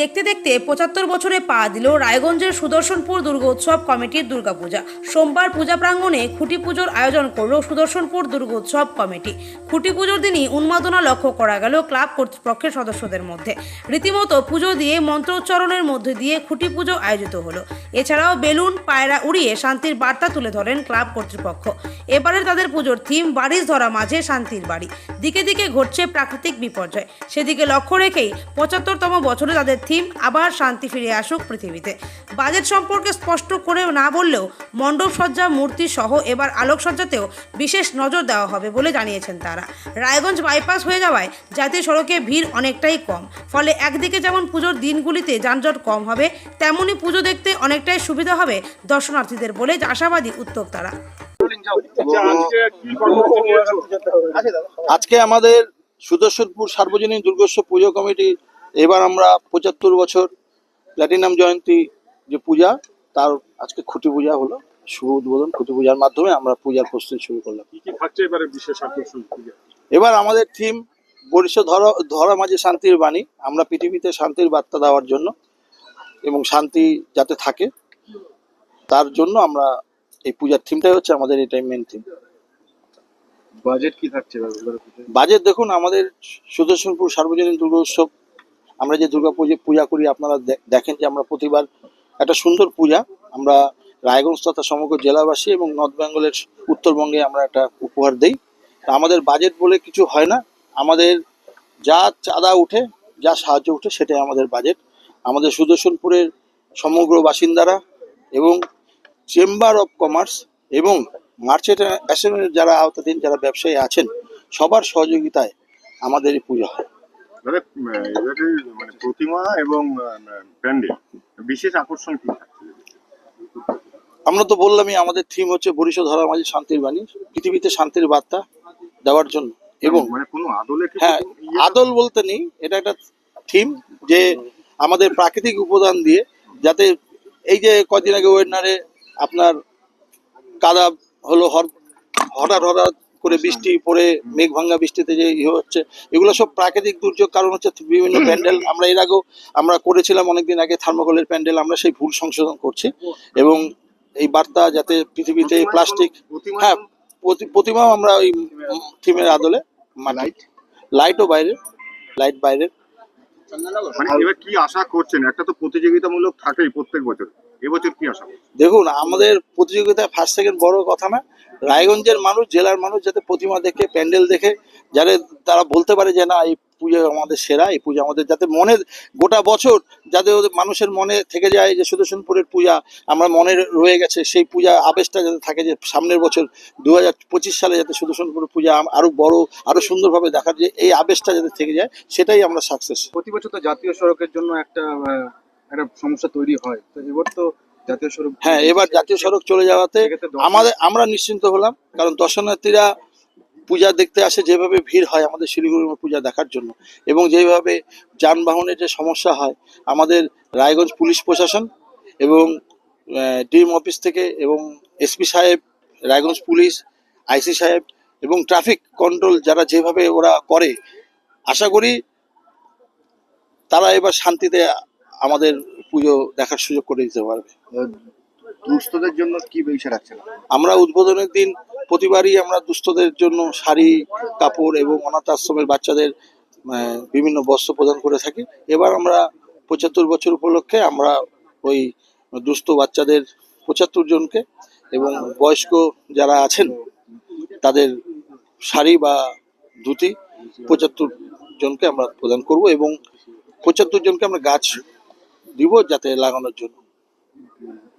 দেখতে দেখতে পঁচাত্তর বছরে পা দিল রায়গঞ্জের সুদর্শনপুর দুর্গোৎসব কমিটির দুর্গাপূজা। সোমবার পূজা প্রাঙ্গণে খুঁটি পুজোর আয়োজন করল সুদর্শনপুর দুর্গোৎসব কমিটি। খুঁটি পুজোর দিনই উন্মাদনা লক্ষ্য করা গেল ক্লাব কর্তৃপক্ষের সদস্যদের মধ্যে। রীতিমতো পুজো দিয়ে মন্ত্রোচ্চারণের মধ্যে দিয়ে খুঁটি পুজো আয়োজিত হলো। এছাড়াও বেলুন, পায়রা উড়িয়ে শান্তির বার্তা তুলে ধরেন ক্লাব কর্তৃপক্ষ। এবারে তাদের পুজোর থিম বাড়ির ধরা মাঝে শান্তির বাড়ি। দিকে দিকে ঘটছে প্রাকৃতিক বিপর্যয়। সেদিকে লক্ষ্য রেখেই পঁচাত্তরতম বছরে তাদের থিম, আবার শান্তি ফিরে আসুক পৃথিবীতে। বাজেট সম্পর্কে স্পষ্ট করে না বললেও মণ্ডপ সজ্জা মূর্তি সহ এবার আলোকসজ্জাতেও বিশেষ নজর দেওয়া হবে বলে জানিয়েছেন তারা। রায়গঞ্জ বাইপাস হয়ে যাওয়ায় জাতীয় সড়কে ভিড় অনেকটাই কম। ফলে একদিকে যেমন পুজোর দিনগুলিতে যানজট কম হবে তেমনই পুজো দেখতে অনেকটাই সুবিধা হবে দর্শনার্থীদের বলে আশাবাদী উদ্যোক্তারা। আজকে আমাদের সুদর্শনপুর সার্বজনীন দুর্গোৎসব পুজো কমিটি এবার আমরা পঁচাত্তর বছর প্ল্যাটিনাম জয়ন্তী যে পূজা তার আজকে খুঁটি পূজা হলো শুভ উদ্বোধন খুঁটি পূজার মাধ্যমে আমরা পূজার প্রস্তুতি শুরু করলাম। বিশেষ আকর্ষণ এবার আমাদের থিম বরিষ্ঠ ধরা ধরা মাঝে শান্তির বাণী। আমরা পৃথিবীতে শান্তির বার্তা দেওয়ার জন্য এবং শান্তি যাতে থাকে তার জন্য আমরা এই পূজার থিমটাই হচ্ছে আমাদের এটাই মেন থিম বাজেট কি থাকছে বাজেট দেখুন আমাদের সুদর্শনপুর সার্বজনীন দুর্গোৎসব আমরা যে দুর্গা পুজো পূজা করি, আপনারা দেখেন যে আমরা প্রতিবার একটা সুন্দর পূজা। আমরা রায়গঞ্জ তথা সমগ্র জেলাবাসী এবং নর্থ বেঙ্গলের উত্তরবঙ্গে আমরা একটা উপহার দেই। আমাদের বাজেট বলে কিছু হয় না। আমাদের যা চাঁদা উঠে, যা সাহায্য উঠে, সেটাই আমাদের বাজেট। আমাদের সুদর্শনপুরের সমগ্র বাসিন্দারা এবং চেম্বার অফ কমার্স এবং মার্চেন্ট অ্যাসোসিয়েশনের যারা আওতাধীন, যারা ব্যবসায়ী আছেন, সবার সহযোগিতায় আমাদের পুজো হয়। এবারে মানে প্রতিমা এবং প্যান্ডেল বিশেষ আকর্ষণ কি আমরা তো বললামই আমাদের থিম হচ্ছে বরিশ ধরা মাঝে শান্তির বাণী পৃথিবীতে শান্তির বার্তা দেওয়ার জন্য। এবং মানে কোনো আদলে হ্যাঁ আদল বলতে নেই এটা একটা থিম যে আমাদের প্রাকৃতিক উপাদান দিয়ে যাতে এই যে কদিন আগে ওয়েটনারে আপনার কাদা হলো হঠাৎ হঠাৎ করে বৃষ্টি পড়ে মেঘ ভাঙ্গা বৃষ্টিতে যে ইয়ে হচ্ছে এগুলো সব প্রাকৃতিক দুর্যোগ কারণ হচ্ছে বিভিন্ন প্যান্ডেল আমরা এর আগেও আমরা করেছিলাম অনেকদিন আগে থার্মোকলের প্যান্ডেল আমরা সেই ভুল সংশোধন করছি। এবং এই বার্তা যাতে পৃথিবীতে প্লাস্টিক হ্যাঁ প্রতি- প্রতিমাও আমরা ওই থিমের আদলে লাইট লাইটও বাইরে লাইট বাইরের মানে এবার কি আশা করছেন? একটা তো প্রতিযোগিতামূলক থাকেই প্রত্যেক বছর। এবছর কি আশা দেখুন আমাদের প্রতিযোগিতায় ফার্স্ট সেকেন্ড বড় কথা না। রায়গঞ্জের মানুষ জেলার মানুষ যাতে প্রতিমা দেখে প্যান্ডেল দেখে যাতে তারা বলতে পারে যে না এই পুজো আমাদের সেরা এই পুজো আমাদের। যাতে মনে গোটা বছর যাতে ওদের মানুষের মনে থেকে যায় যে সুদর্শনপুরের পূজা আমরা মনে রয়ে গেছে। সেই পূজা আবেশটা যাতে থাকে যে সামনের বছর দু হাজার পঁচিশ সালে যাতে সুদর্শনপুরের পূজা আম- আরও বড় আরও সুন্দরভাবে দেখার যে এই আবেশটা যাতে থেকে যায় সেটাই আমরা সাকসেস প্রতি বছর তো জাতীয় সড়কের জন্য একটা একটা সমস্যা তৈরি হয়। তো এবার তো জাতীয় সড়ক হ্যাঁ এবার জাতীয় সড়ক চলে যাওয়াতে আমাদের আমরা নিশ্চিন্ত হলাম কারণ দর্শনার্থীরা পূজা দেখতে আসে যেভাবে ভিড় হয় আমাদের শিলিগুড়ির পূজা দেখার জন্য। এবং যেভাবে যানবাহনের যে সমস্যা হয় আমাদের রায়গঞ্জ পুলিশ প্রশাসন এবং ডিএম অফিস থেকে এবং এসপি সাহেব রায়গঞ্জ পুলিশ আইসি সাহেব এবং ট্রাফিক কন্ট্রোল যারা যেভাবে ওরা করে আশা করি তারা এবার শান্তিতে আমাদের পুজো দেখার সুযোগ করে দিতে পারবে। দুস্থদের জন্য কি বিষয় রাখছেন? আমরা উদ্বোধনের দিন প্রতিবারই আমরা দুস্থদের জন্য শাড়ি কাপড় এবং অনাথ আশ্রমের বাচ্চাদের বিভিন্ন বস্ত্র প্রদান করে থাকি। এবার আমরা পঁচাত্তর বছর উপলক্ষে আমরা ওই দুস্থ বাচ্চাদের পঁচাত্তর জনকে এবং বয়স্ক যারা আছেন তাদের শাড়ি বা ধুতি পঁচাত্তর জনকে আমরা প্রদান করব এবং পঁচাত্তর জনকে আমরা গাছ দিব যাতে লাগানোর জন্য।